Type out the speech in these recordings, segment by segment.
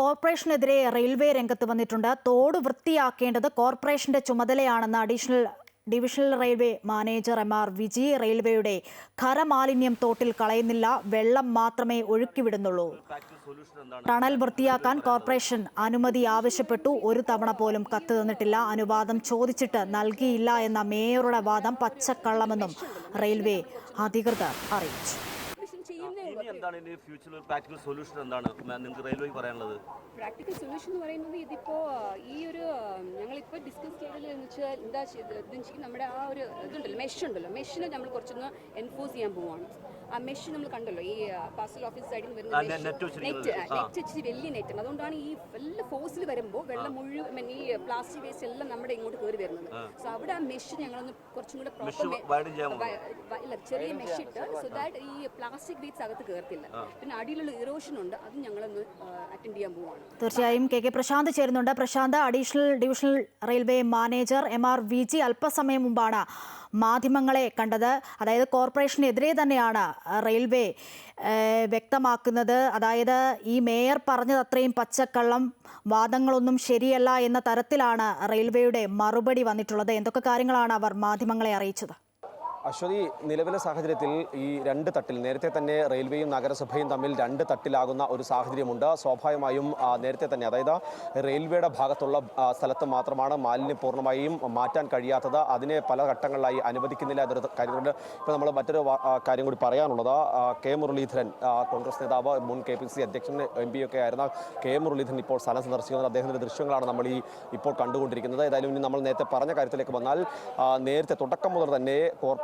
കോർപ്പറേഷനെതിരെ railway രംഗത്ത് വന്നിട്ടുണ്ട്. തോട് വൃത്തിയാക്കേണ്ടത് കോർപ്പറേഷന്റെ ചുമതലയാണെന്ന് additional divisional railway manager M R Viji റെയിൽവേയുടെ ഖരമാലിന്യം തോട്ടിൽ കളയുന്നില്ല വെള്ളം മാത്രമേ ഒഴുക്കിവിടുന്നുള്ളൂ. ടണൽ വൃത്തിയാക്കാൻ കോർപ്പറേഷൻ അനുമതി ആവശ്യപ്പെട്ടു. ഒരു തവണ പോലും കത്ത് തന്നിട്ടില്ല. അനുവാദം ചോദിച്ചിട്ട് നൽകിയില്ല എന്ന മേയറുടെ വാദം പച്ചക്കള്ളമെന്നും റെയിൽവേ അധികൃതർ അറിയിച്ചു. എന്താണ് ഇനി ഫ്യൂച്ചറിൽ ഒരു പ്രാക്ടിക്കൽ സൊല്യൂഷൻ എന്താണ്? നിങ്ങൾക്ക് റെയിൽവേക്ക് പറയാനുള്ളത്. പ്രാക്ടിക്കൽ സൊല്യൂഷൻ എന്ന് പറയുന്നത് ഇതിപ്പോ ഈ ഒരു ഞങ്ങളിപ്പോൾ ഡിസ്കസ് ചെയ്തത് എന്ന് വെച്ചാൽ എന്താ ചെയ്ത് നമ്മുടെ ആ ഒരു ഇതുണ്ടല്ലോ മെഷ് ഉണ്ടല്ലോ. മെഷിനെ നമ്മൾ കുറച്ചൊന്ന് എൻഫോഴ്സ് ചെയ്യാൻ പോവാണ്. ആ മെഷ് നമ്മൾ കണ്ടല്ലോ ഈ പാർസൽ ഓഫീസ് സൈഡിൽ നിന്ന് വരുന്ന. നെറ്റ് നെറ്റ് ഇച്ചിരി വലിയ നെറ്റ് അതുകൊണ്ടാണ് ഈ എല്ലാ ഫോഴ്സിൽ വരുമ്പോൾ വെള്ളം മുഴുവൻ ഈ പ്ലാസ്റ്റിക് വേസ്റ്റ് എല്ലാം നമ്മുടെ ഇങ്ങോട്ട് കയറി വരുന്നത്. സോ അവിടെ ആ മെഷ് ഞങ്ങളൊന്ന് കുറച്ചും കൂടെ പ്രോപ്പർ. ഇല്ല ചെറിയ മെഷ് ഇട്ട് സോ ദാറ്റ് ഈ പ്ലാസ്റ്റിക് വേസ്റ്റ് അകത്ത് കയറത്തില്ല പിന്നെ അടിയിലുള്ള ഇറോഷൻ ഉണ്ട്. അത് ഞങ്ങളൊന്ന് അറ്റൻഡ് ചെയ്യാൻ പോവാണ്. തീർച്ചയായും കെ കെ പ്രശാന്ത് ചേരുന്നുണ്ട്. Prashanth additional divisional railway manager M R V G അല്പസമയം മുമ്പാണ് മാധ്യമങ്ങളെ കണ്ടത്. അതായത് കോർപ്പറേഷനെതിരെ തന്നെയാണ് റെയിൽവേ വ്യക്തമാക്കുന്നത്. അതായത് ഈ മേയർ പറഞ്ഞത് അത്രയും പച്ചക്കള്ളം വാദങ്ങളൊന്നും ശരിയല്ല എന്ന തരത്തിലാണ് റെയിൽവേയുടെ മറുപടി വന്നിട്ടുള്ളത്. എന്തൊക്കെ കാര്യങ്ങളാണ് അവർ മാധ്യമങ്ങളെ അറിയിച്ചത്? അശ്വതി നിലവിലെ സാഹചര്യത്തിൽ ഈ രണ്ട് തട്ടിൽ നേരത്തെ തന്നെ റെയിൽവേയും നഗരസഭയും തമ്മിൽ രണ്ട് തട്ടിലാകുന്ന ഒരു സാഹചര്യമുണ്ട്. സ്വാഭാവികമായും നേരത്തെ തന്നെ അതായത് റെയിൽവേയുടെ ഭാഗത്തുള്ള സ്ഥലത്ത് മാത്രമാണ് മാലിന്യം പൂർണമായും മാറ്റാൻ കഴിയാത്തത്. അതിനെ പല ഘട്ടങ്ങളിലായി അനുവദിക്കുന്നില്ല എന്നൊരു കാര്യമുണ്ട് ഇപ്പോൾ നമ്മൾ മറ്റൊരു കാര്യം കൂടി പറയാനുള്ളത്. കെ മുരളീധരൻ കോൺഗ്രസ് നേതാവ് മുൻ കെ പി സി അധ്യക്ഷൻ എം പി ഒക്കെ ആയിരുന്ന കെ മുരളീധരൻ ഇപ്പോൾ സ്ഥലം സന്ദർശിക്കുന്നത്. അദ്ദേഹത്തിന്റെ ദൃശ്യങ്ങളാണ് നമ്മൾ ഈ ഇപ്പോൾ കണ്ടുകൊണ്ടിരിക്കുന്നത്. ഏതായാലും ഇനി നമ്മൾ നേരത്തെ പറഞ്ഞ കാര്യത്തിലേക്ക് വന്നാൽ നേരത്തെ തുടക്കം മുതൽ തന്നെ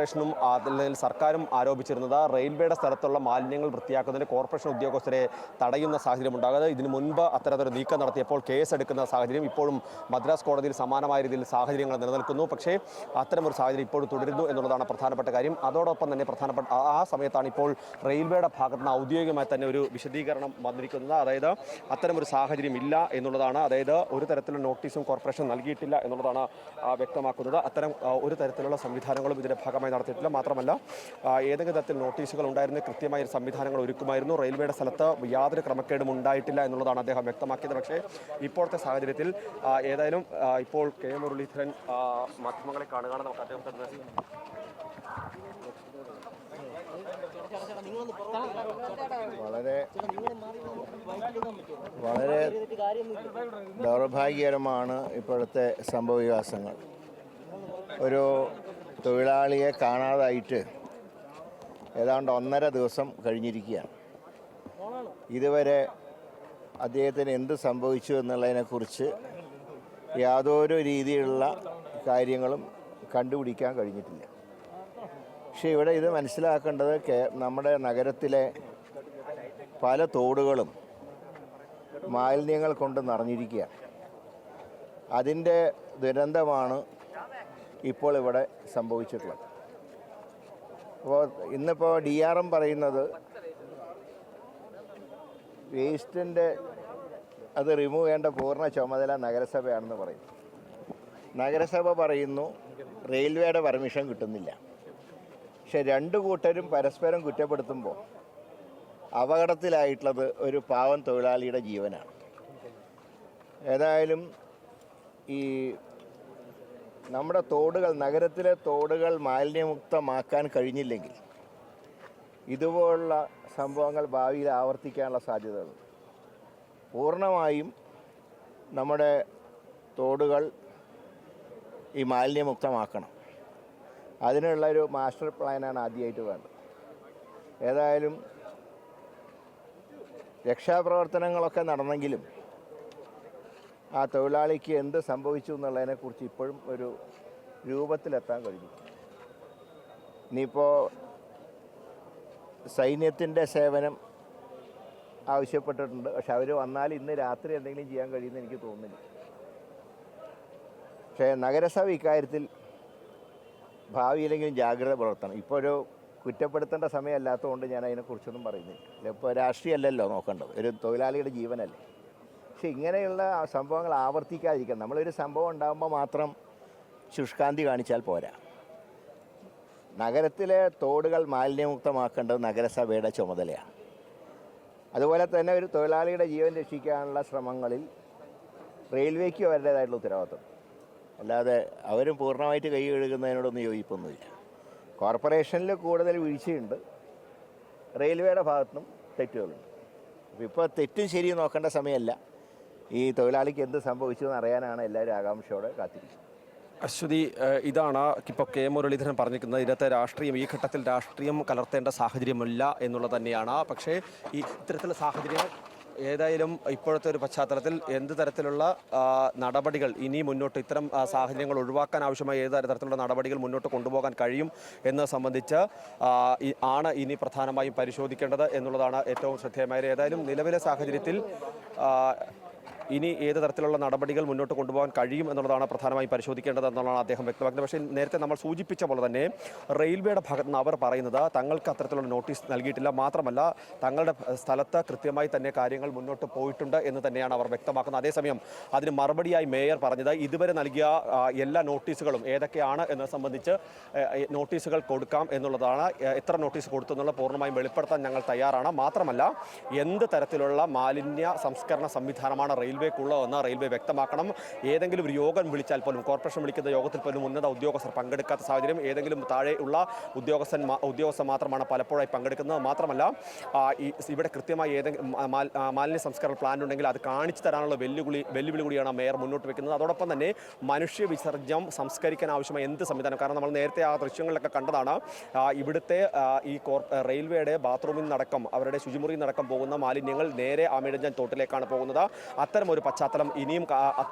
കോർപ്പറേഷനും അല്ലെങ്കിൽ സർക്കാരും ആരോപിച്ചിരുന്നത് റെയിൽവേയുടെ സ്ഥലത്തുള്ള മാലിന്യങ്ങൾ വൃത്തിയാക്കുന്നതിന് കോർപ്പറേഷൻ ഉദ്യോഗസ്ഥരെ തടയുന്ന സാഹചര്യം ഉണ്ടാകാതെ ഇതിന് മുൻപ് അത്തരത്തിലൊരു നീക്കം നടത്തിയപ്പോൾ കേസെടുക്കുന്ന സാഹചര്യം ഇപ്പോഴും മദ്രാസ് കോടതിയിൽ സമാനമായ രീതിയിൽ സാഹചര്യങ്ങൾ നിലനിൽക്കുന്നു. പക്ഷേ അത്തരമൊരു സാഹചര്യം ഇപ്പോഴും തുടരുന്നു എന്നുള്ളതാണ് പ്രധാനപ്പെട്ട കാര്യം. അതോടൊപ്പം തന്നെ പ്രധാനപ്പെട്ട ആ- സമയത്താണ് ഇപ്പോൾ റെയിൽവേയുടെ ഭാഗത്ത് നിന്ന് ഔദ്യോഗികമായി തന്നെ ഒരു വിശദീകരണം വന്നിരിക്കുന്നത്. അതായത് അത്തരമൊരു സാഹചര്യം ഇല്ല എന്നുള്ളതാണ്. അതായത് ഒരു തരത്തിലുള്ള നോട്ടീസും കോർപ്പറേഷൻ നൽകിയിട്ടില്ല എന്നുള്ളതാണ് വ്യക്തമാക്കുന്നത്. അത്തരം ഒരു തരത്തിലുള്ള സംവിധാനങ്ങളും ഇതിന്റെ ഭാഗമായി നടത്തിയിട്ടില്ല. മാത്രമല്ല ഏതെങ്കിലും തരത്തിൽ നോട്ടീസുകൾ ഉണ്ടായിരുന്ന കൃത്യമായ സംവിധാനങ്ങൾ ഒരുക്കുമായിരുന്നു. റെയിൽവേയുടെ സ്ഥലത്ത് യാതൊരു ക്രമക്കേടും ഉണ്ടായിട്ടില്ല എന്നുള്ളതാണ് അദ്ദേഹം വ്യക്തമാക്കിയത്. പക്ഷേ ഇപ്പോഴത്തെ സാഹചര്യത്തിൽ ഏതായാലും ഇപ്പോൾ കെ മുരളീധരൻ മാധ്യമങ്ങളെ കാണുകയാണ് നമുക്ക് അദ്ദേഹം തന്നെ വളരെ വളരെ ദൗർഭാഗ്യകരമാണ് ഇപ്പോഴത്തെ സംഭവവികാസങ്ങൾ ഒരു തൊഴിലാളിയെ കാണാതായിട്ട് ഏതാണ്ട് ഒന്നര ദിവസം കഴിഞ്ഞിരിക്കുകയാണ്. ഇതുവരെ അദ്ദേഹത്തിന് എന്ത് സംഭവിച്ചു എന്നുള്ളതിനെക്കുറിച്ച് യാതൊരു രീതിയിലുള്ള കാര്യങ്ങളും കണ്ടുപിടിക്കാൻ കഴിഞ്ഞിട്ടില്ല. പക്ഷേ ഇവിടെ ഇത് മനസ്സിലാക്കേണ്ടത് നമ്മുടെ നഗരത്തിലെ പല തോടുകളും മാലിന്യങ്ങൾ കൊണ്ട് നിറഞ്ഞിരിക്കുക അതിന്റെ ദുരന്തമാണ് ഇപ്പോൾ ഇവിടെ സംഭവിച്ചിട്ടുള്ളത്. അപ്പോൾ ഇന്നിപ്പോൾ ഡി ആർ എം പറയുന്നത് വേസ്റ്റിന്റെ അത് റിമൂവ് ചെയ്യേണ്ട പൂർണ ചുമതല നഗരസഭയാണെന്ന് പറയും. നഗരസഭ പറയുന്നു റെയിൽവേയുടെ പെർമിഷൻ കിട്ടുന്നില്ല. പക്ഷെ രണ്ട് കൂട്ടരും പരസ്പരം കുറ്റപ്പെടുത്തുമ്പോൾ അപകടത്തിലായിട്ടുള്ളത് ഒരു പാവം തൊഴിലാളിയുടെ ജീവനാണ്. ഏതായാലും ഈ നമ്മുടെ തോടുകൾ നഗരത്തിലെ തോടുകൾ മാലിന്യമുക്തമാക്കാൻ കഴിഞ്ഞില്ലെങ്കിൽ ഇതുപോലുള്ള സംഭവങ്ങൾ ഭാവിയിൽ ആവർത്തിക്കാനുള്ള സാധ്യതകളുണ്ട് പൂർണമായും നമ്മുടെ തോടുകൾ ഈ മാലിന്യമുക്തമാക്കണം. അതിനുള്ള ഒരു മാസ്റ്റർ പ്ലാനാണ് ആദ്യമായിട്ട് വേണ്ടത്. ഏതായാലും രക്ഷാപ്രവർത്തനങ്ങളൊക്കെ നടന്നെങ്കിലും ആ തൊഴിലാളിക്ക് എന്ത് സംഭവിച്ചു എന്നുള്ളതിനെക്കുറിച്ച് ഇപ്പോഴും ഒരു രൂപത്തിലെത്താൻ കഴിഞ്ഞു. ഇനിയിപ്പോൾ സൈന്യത്തിന്റെ സേവനം ആവശ്യപ്പെട്ടിട്ടുണ്ട്. പക്ഷെ അവർ വന്നാൽ ഇന്ന് രാത്രി എന്തെങ്കിലും ചെയ്യാൻ കഴിയുമെന്ന് എനിക്ക് തോന്നുന്നില്ല. പക്ഷേ നഗരസഭ ഇക്കാര്യത്തിൽ ഭാവിയിലെങ്കിലും ജാഗ്രത പുലർത്തണം. ഇപ്പോൾ ഒരു കുറ്റപ്പെടുത്തേണ്ട സമയമല്ലാത്തതുകൊണ്ട് ഞാൻ അതിനെക്കുറിച്ചൊന്നും പറയുന്നില്ല. ഇപ്പോൾ രാഷ്ട്രീയമല്ലല്ലോ നോക്കേണ്ടത്. ഒരു തൊഴിലാളിയുടെ ജീവനല്ലേ. പക്ഷെ ഇങ്ങനെയുള്ള സംഭവങ്ങൾ ആവർത്തിക്കാതിരിക്കണം. നമ്മളൊരു സംഭവം ഉണ്ടാകുമ്പോൾ മാത്രം ശുഷ്കാന്തി കാണിച്ചാൽ പോരാ. നഗരത്തിലെ തോടുകൾ മാലിന്യമുക്തമാക്കേണ്ടത് നഗരസഭയുടെ ചുമതലയാണ് അതുപോലെ തന്നെ ഒരു തൊഴിലാളിയുടെ ജീവൻ രക്ഷിക്കാനുള്ള ശ്രമങ്ങളിൽ റെയിൽവേക്ക് അവരുടേതായിട്ടുള്ള ഉത്തരവാദിത്വം. അല്ലാതെ അവരും പൂർണമായിട്ട് കൈ കഴുകുന്നതിനോടൊന്നും യോജിപ്പൊന്നുമില്ല. കോർപ്പറേഷനിൽ കൂടുതൽ വീഴ്ചയുണ്ട്. റെയിൽവേയുടെ ഭാഗത്തുനിന്നും തെറ്റുകളുണ്ട്. അപ്പോൾ ഇപ്പോൾ തെറ്റും ശരിയും നോക്കേണ്ട സമയമല്ല. ഈ തൊഴിലാളിക്ക് എന്ത് സംഭവിച്ചു എന്ന് അറിയാനാണ് എല്ലാവരും ആകാംക്ഷയോടെ കാത്തിരിക്കുന്നത്. അശ്വതി ഇതാണ് ഇപ്പോൾ കെ മുരളീധരൻ പറഞ്ഞിരിക്കുന്നത്. ഇന്നത്തെ രാഷ്ട്രീയം ഈ ഘട്ടത്തിൽ രാഷ്ട്രീയം കലർത്തേണ്ട സാഹചര്യമില്ല എന്നുള്ളത് തന്നെയാണ്. പക്ഷേ ഈ ഇത്തരത്തിലുള്ള സാഹചര്യം ഏതായാലും ഇപ്പോഴത്തെ ഒരു പശ്ചാത്തലത്തിൽ എന്ത് തരത്തിലുള്ള നടപടികൾ ഇനി മുന്നോട്ട് ഇത്തരം സാഹചര്യങ്ങൾ ഒഴിവാക്കാൻ ആവശ്യമായ ഏത് തരത്തിലുള്ള നടപടികൾ മുന്നോട്ട് കൊണ്ടുപോകാൻ കഴിയും എന്നത് സംബന്ധിച്ച് ആണ് ഇനി പ്രധാനമായും പരിശോധിക്കേണ്ടത് എന്നുള്ളതാണ് ഏറ്റവും ശ്രദ്ധേയമായത്. ഏതായാലും നിലവിലെ സാഹചര്യത്തിൽ ഇനി ഏത് തരത്തിലുള്ള നടപടികൾ മുന്നോട്ട് കൊണ്ടുപോകാൻ കഴിയും എന്നുള്ളതാണ് പ്രധാനമായും പരിശോധിക്കേണ്ടത് എന്നുള്ളതാണ് അദ്ദേഹം വ്യക്തമാക്കുന്നത്. പക്ഷേ നേരത്തെ നമ്മൾ സൂചിപ്പിച്ച പോലെ തന്നെ റെയിൽവേയുടെ ഭാഗത്ത് നിന്ന് അവർ പറയുന്നത് തങ്ങൾക്ക് അത്തരത്തിലുള്ള നോട്ടീസ് നൽകിയിട്ടില്ല. മാത്രമല്ല തങ്ങളുടെ സ്ഥലത്ത് കൃത്യമായി തന്നെ കാര്യങ്ങൾ മുന്നോട്ട് പോയിട്ടുണ്ട് എന്ന് തന്നെയാണ് അവർ വ്യക്തമാക്കുന്നത്. അതേസമയം അതിന് മറുപടിയായി മേയർ പറഞ്ഞത് ഇതുവരെ നൽകിയ എല്ലാ നോട്ടീസുകളും ഏതൊക്കെയാണ് എന്നത് സംബന്ധിച്ച് നോട്ടീസുകൾ കൊടുക്കാം എന്നുള്ളതാണ് എത്ര നോട്ടീസ് കൊടുത്തു എന്നുള്ള പൂർണമായും വെളിപ്പെടുത്താൻ ഞങ്ങൾ തയ്യാറാണ്. മാത്രമല്ല എന്ത് തരത്തിലുള്ള മാലിന്യ സംസ്കരണ സംവിധാനമാണ് റെയിൽവേക്കുള്ളതെന്ന് റെയിൽവേ വ്യക്തമാക്കണം. ഏതെങ്കിലും ഒരു യോഗം വിളിച്ചാൽ പോലും കോർപ്പറേഷൻ വിളിക്കുന്ന യോഗത്തിൽ പോലും ഉന്നത ഉദ്യോഗസ്ഥർ പങ്കെടുക്കാത്ത സാഹചര്യം ഏതെങ്കിലും താഴെയുള്ള ഉദ്യോഗസ്ഥൻ ഉദ്യോഗസ്ഥ മാത്രമാണ് പലപ്പോഴായി പങ്കെടുക്കുന്നത്. മാത്രമല്ല ഇവിടെ കൃത്യമായി ഏതെങ്കിലും മാലിന്യ സംസ്കരണ പ്ലാൻ ഉണ്ടെങ്കിൽ അത് കാണിച്ചു തരാനുള്ള വെല്ലുവിളി വെല്ലുവിളി കൂടിയാണ് മേയർ മുന്നോട്ട് വെക്കുന്നത്. അതോടൊപ്പം തന്നെ മനുഷ്യ വിസർജ്യം സംസ്കരിക്കാൻ ആവശ്യമായ എന്ത് സംവിധാനം? കാരണം നമ്മൾ നേരത്തെ ആ ദൃശ്യങ്ങളിലൊക്കെ കണ്ടതാണ് ഇവിടുത്തെ ഈ റെയിൽവേയുടെ ബാത്റൂമിൽ നിന്നടക്കം അവരുടെ ശുചിമുറിയിൽ നിന്നടക്കം പോകുന്ന മാലിന്യങ്ങൾ നേരെ ആമിഴഞ്ചൻ തോട്ടിലേക്കാണ് പോകുന്നത്. അത്തരം ഒരു പശ്ചാത്തലം ഇനിയും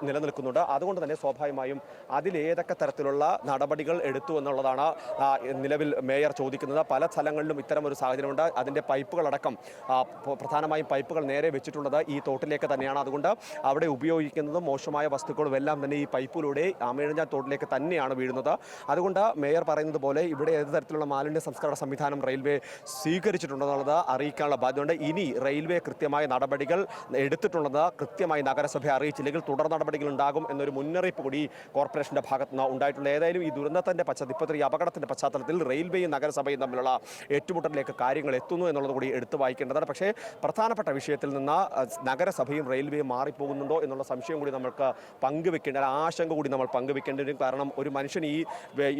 നിലനിൽക്കുന്നുണ്ട്. അതുകൊണ്ട് തന്നെ സ്വാഭാവികമായും അതിലേതൊക്കെ തരത്തിലുള്ള നടപടികൾ എടുത്തു എന്നുള്ളതാണ് നിലവിൽ മേയർ ചോദിക്കുന്നത്. പല സ്ഥലങ്ങളിലും ഇത്തരം ഒരു സാഹചര്യമുണ്ട്. അതിന്റെ പൈപ്പുകളടക്കം പ്രധാനമായും പൈപ്പുകൾ നേരെ വെച്ചിട്ടുള്ളത് ഈ തോട്ടിലേക്ക് തന്നെയാണ്. അതുകൊണ്ട് അവിടെ ഉപയോഗിക്കുന്നതും മോശമായ വസ്തുക്കളും എല്ലാം തന്നെ ഈ പൈപ്പിലൂടെ ആമിഴഞ്ഞാൻ തോട്ടിലേക്ക് തന്നെയാണ് വീഴുന്നത്. അതുകൊണ്ട് മേയർ പറയുന്നത് പോലെ ഇവിടെ ഏത് തരത്തിലുള്ള മാലിന്യ സംസ്കരണ സംവിധാനം റെയിൽവേ സ്വീകരിച്ചിട്ടുണ്ടെന്നുള്ളത് അറിയിക്കാനുള്ള ബാധ്യതയുണ്ട്. ഇനി റെയിൽവേ കൃത്യമായ നടപടികൾ എടുത്തിട്ടുള്ളത് കൃത്യമായി നഗരസഭയെ അറിയിച്ചില്ലെങ്കിൽ തുടർ നടപടികൾ ഉണ്ടാകും എന്നൊരു മുന്നറിയിപ്പ് കൂടി കോർപ്പറേഷന്റെ ഭാഗത്ത് നിന്ന് ഉണ്ടായിട്ടുണ്ട്. ഏതായാലും ഈ ദുരന്തത്തിന്റെ പശ്ചാത്തലത്തിൽ ഈ അപകടത്തിന്റെ പശ്ചാത്തലത്തിൽ റെയിൽവേയും നഗരസഭയും തമ്മിലുള്ള ഏറ്റുമുട്ടലിലേക്ക് കാര്യങ്ങൾ എത്തുന്നു എന്നുള്ളത് കൂടി എടുത്തു വായിക്കേണ്ടതാണ്. പക്ഷേ പ്രധാനപ്പെട്ട വിഷയത്തിൽ നിന്ന് നഗരസഭയും റെയിൽവേയും മാറിപ്പോകുന്നുണ്ടോ എന്നുള്ള സംശയം കൂടി നമ്മൾക്ക് പങ്കുവെക്കേണ്ട ആശങ്ക കൂടി നമ്മൾ പങ്കുവെക്കേണ്ടി കാരണം ഒരു മനുഷ്യൻ ഈ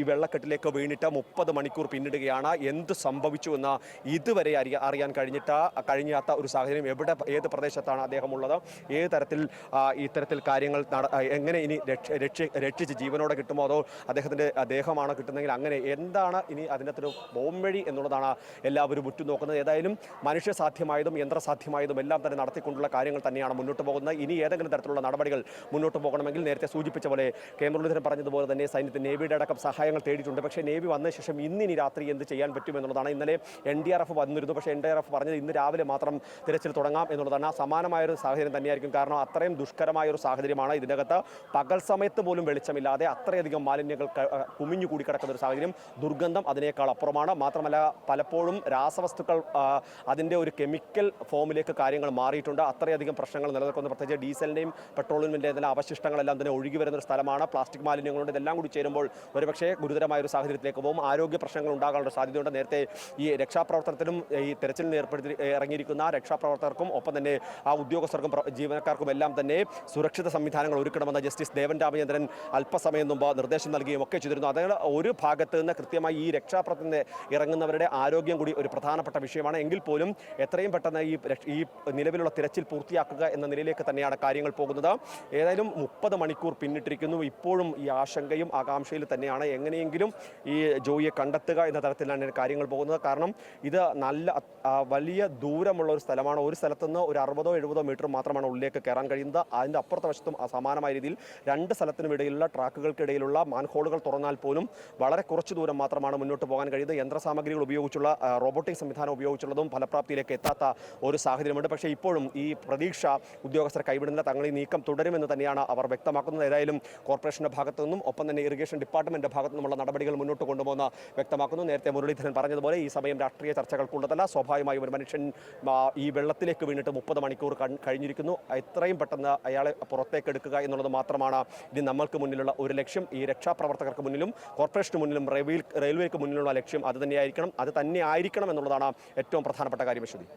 ഈ വെള്ളക്കെട്ടിലേക്ക് വീണിട്ട് മുപ്പത് മണിക്കൂർ പിന്നിടുകയാണ്. എന്ത് സംഭവിച്ചു എന്ന് ഇതുവരെ അറിയാൻ കഴിഞ്ഞിട്ട് കഴിഞ്ഞാത്ത ഒരു സാഹചര്യം എവിടെ ഏത് പ്രദേശത്താണ് അദ്ദേഹം ഉള്ളത് ഏത് തരത്തിൽ ആ, ഇത്തരത്തിൽ കാര്യങ്ങൾ എങ്ങനെ ഇനി രക്ഷ രക്ഷ- രക്ഷിച്ച് ജീവനോടെ കിട്ടുമോ? അതോ അദ്ദേഹത്തിന്റെ ദേഹമാണോ കിട്ടുന്നതെങ്കിൽ അങ്ങനെ എന്താണ് ഇനി ഒരു ബോംവഴി എന്നുള്ളതാണ് എല്ലാവരും ഉറ്റുനോക്കുന്നത്. ഏതായാലും മനുഷ്യ സാധ്യമായതും യന്ത്രസാധ്യമായതും എല്ലാം തന്നെ നടത്തിക്കൊണ്ടുള്ള കാര്യങ്ങൾ തന്നെയാണ് മുന്നോട്ട് പോകുന്നത്. ഇനി ഏതെങ്കിലും തരത്തിലുള്ള നടപടികൾ മുന്നോട്ട് പോകണമെങ്കിൽ നേരത്തെ സൂചിപ്പിച്ച പോലെ കെ മുരളീധരൻ പറഞ്ഞതുപോലെ തന്നെ സൈന്യത്തിന് നേവിയുടെ അടക്കം സഹായങ്ങൾ തേടിയിട്ടുണ്ട്. പക്ഷേ നേവി വന്ന ശേഷം ഇന്നിനി രാത്രി എന്ത് ചെയ്യാൻ പറ്റും എന്നുള്ളതാണ്. ഇന്നലെ എൻ ഡി ആർ എഫ് വന്നിരുന്നു. പക്ഷേ എൻ ഡി ആർ എഫ് പറഞ്ഞത് ഇന്ന് രാവിലെ മാത്രം തിരച്ചിൽ തുടങ്ങാം എന്നുള്ളതാണ്. സമാനമായൊരു സാഹചര്യം തന്നെയായിരിക്കും. കാരണം അത്രയും ദുഷ്കരമായ ഒരു സാഹചര്യമാണ് ഇതിനകത്ത്. പകൽ സമയത്ത് പോലും വെളിച്ചമില്ലാതെ അത്രയധികം മാലിന്യങ്ങൾ കുമിഞ്ഞു കൂടി കിടക്കുന്ന ഒരു സാഹചര്യം ദുർഗന്ധം അതിനേക്കാൾ അപ്പുറമാണ്. മാത്രമല്ല പലപ്പോഴും രാസവസ്തുക്കൾ അതിന്റെ ഒരു കെമിക്കൽ ഫോമിലേക്ക് കാര്യങ്ങൾ മാറിയിട്ടുണ്ട്. അത്രയധികം പ്രശ്നങ്ങൾ നിലനിൽക്കുന്നു. പ്രത്യേകിച്ച് ഡീസലിന്റെയും പെട്രോളിന്റെ തന്നെ അവശിഷ്ടങ്ങളെല്ലാം തന്നെ ഒഴുകി വരുന്ന ഒരു സ്ഥലമാണ്. പ്ലാസ്റ്റിക് മാലിന്യങ്ങളുണ്ട്. ഇതെല്ലാം കൂടി ചേരുമ്പോൾ ഒരുപക്ഷേ ഗുരുതരമായ ഒരു സാഹചര്യത്തിലേക്ക് പോകും. ആരോഗ്യ പ്രശ്നങ്ങൾ ഉണ്ടാകാനുള്ള സാധ്യതയുണ്ട്. നേരത്തെ ഈ രക്ഷാപ്രവർത്തനത്തിനും ഈ തെരച്ചിലിന് ഏർപ്പെടുത്തി ഇറങ്ങിയിരിക്കുന്ന രക്ഷാപ്രവർത്തകർക്കും ഒപ്പം തന്നെ ആ ഉദ്യോഗസ്ഥർക്കും ജീവനക്കാർക്കും എല്ലാം തന്നെ സുരക്ഷിത സംവിധാനങ്ങൾ ഒരുക്കണമെന്ന് ജസ്റ്റിസ് ദേവൻ രാമചന്ദ്രൻ അല്പസമയം മുമ്പ് നിർദ്ദേശം നൽകുകയും ഒക്കെ ചെയ്തിരുന്നു. അതായത് ഒരു ഭാഗത്ത് നിന്ന് കൃത്യമായി ഈ രക്ഷാപ്രവർത്തനത്തിന് ഇറങ്ങുന്നവരുടെ ആരോഗ്യം കൂടി ഒരു പ്രധാനപ്പെട്ട വിഷയമാണ്. എങ്കിൽ പോലും എത്രയും പെട്ടെന്ന് ഈ ഈ നിലവിലുള്ള തിരച്ചിൽ പൂർത്തിയാക്കുക എന്ന നിലയിലേക്ക് തന്നെയാണ് കാര്യങ്ങൾ പോകുന്നത്. ഏതായാലും മുപ്പത് മണിക്കൂർ പിന്നിട്ടിരിക്കുന്നു. ഇപ്പോഴും ഈ ആശങ്കയും ആകാംക്ഷയിൽ തന്നെയാണ്. എങ്ങനെയെങ്കിലും ഈ ജോയിയെ കണ്ടെത്തുക എന്ന തരത്തിലാണ് കാര്യങ്ങൾ പോകുന്നത്. കാരണം ഇത് നല്ല വലിയ ദൂരമുള്ള ഒരു സ്ഥലമാണ്. ഒരു സ്ഥലത്തുനിന്ന് ഒരു അറുപതോ എഴുപതോ മീറ്റർ മാത്രമാണ് ഉള്ളിലേക്ക് കയറാൻ കഴിയുന്നത്. അതിന്റെ അപ്പുറത്തെ വശത്തും സമാനമായ രീതിയിൽ രണ്ട് സ്ഥലത്തിനും ഇടയിലുള്ള ട്രാക്കുകൾക്കിടയിലുള്ള മാൻഹോളുകൾ തുറന്നാൽ പോലും വളരെ കുറച്ച് ദൂരം മാത്രമാണ് മുന്നോട്ട് പോകാൻ കഴിയുന്നത്. യന്ത്രസാമഗ്രികൾ ഉപയോഗിച്ചുള്ള റോബോട്ടിക് സംവിധാനം ഉപയോഗിച്ചുള്ളതും ഫലപ്രാപ്തിയിലേക്ക് എത്താത്ത ഒരു സാഹചര്യമുണ്ട്. പക്ഷേ ഇപ്പോഴും ഈ പ്രതീക്ഷ ഉദ്യോഗസ്ഥർ കൈവിടുന്നില്ല. തങ്ങൾ ഈ നീക്കം തുടരുമെന്ന് തന്നെയാണ് അവർ വ്യക്തമാക്കുന്നത്. ഏതായാലും കോർപ്പറേഷന്റെ ഭാഗത്തു നിന്നും ഒപ്പം തന്നെ ഇറിഗേഷൻ ഡിപ്പാർട്ട്മെന്റ് ഭാഗത്തു നിന്നുമുള്ള നടപടികൾ മുന്നോട്ട് കൊണ്ടുപോകുന്ന വ്യക്തമാക്കുന്നു. നേരത്തെ മുരളീധരൻ പറഞ്ഞതുപോലെ ഈ സമയം രാഷ്ട്രീയ ചർച്ചകൾക്കുള്ളതല്ല. സ്വാഭാവികമായും ഒരു മനുഷ്യൻ ഈ വെള്ളത്തിലേക്ക് വീണിട്ട് മുപ്പത് മണിക്കൂർ കഴിഞ്ഞിരിക്കുന്നു. കഴിഞ്ഞിരിക്കുന്നു എത്രയും പെട്ടെന്ന് അയാളെ പുറത്തേക്ക് എടുക്കുക എന്നുള്ളത് മാത്രമാണ് ഇനി നമ്മൾക്ക് മുന്നിലുള്ള ഒരു ലക്ഷ്യം. ഈ രക്ഷാപ്രവർത്തകർക്ക് മുന്നിലും കോർപ്പറേഷന് മുന്നിലും റെയിൽവേ റെയിൽവേക്ക് മുന്നിലുള്ള ലക്ഷ്യം അത് തന്നെയായിരിക്കണം. അത് തന്നെ ആയിരിക്കണം എന്നുള്ളതാണ് ഏറ്റവും പ്രധാനപ്പെട്ട കാര്യം അശ്വതി